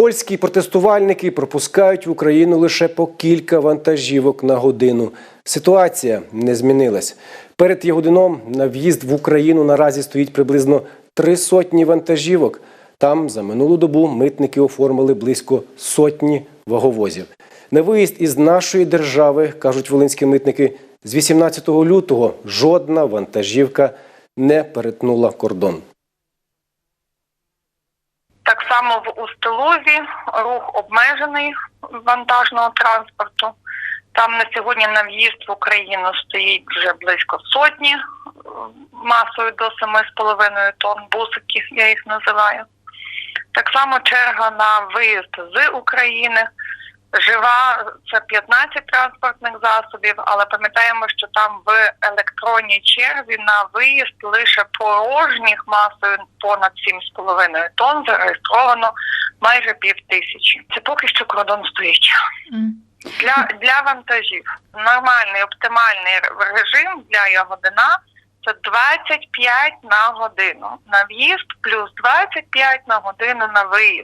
Польські протестувальники пропускають в Україну лише по кілька вантажівок на годину. Ситуація не змінилась. Перед Ягодином на в'їзд в Україну наразі стоїть приблизно три сотні вантажівок. Там за минулу добу митники оформили близько сотні ваговозів. На виїзд із нашої держави, кажуть волинські митники, з 18 лютого жодна вантажівка не перетнула кордон. Само в Устилові рух обмежений вантажного транспорту. Там на сьогодні на в'їзд в Україну стоїть вже близько сотні е, масою до 7,5 тонн бусиків, я їх називаю. Так само черга на виїзд з України. Жива це 15 транспортних засобів, але пам'ятаємо, що там в електронній черзі на виїзд лише порожніх масою понад 7,5 тонн зареєстровано майже пів тисячі. Це поки що кордон стоїть. Для, для вантажів нормальний оптимальний режим для Ягодина це 25 на годину на в'їзд плюс 25 на годину на виїзд.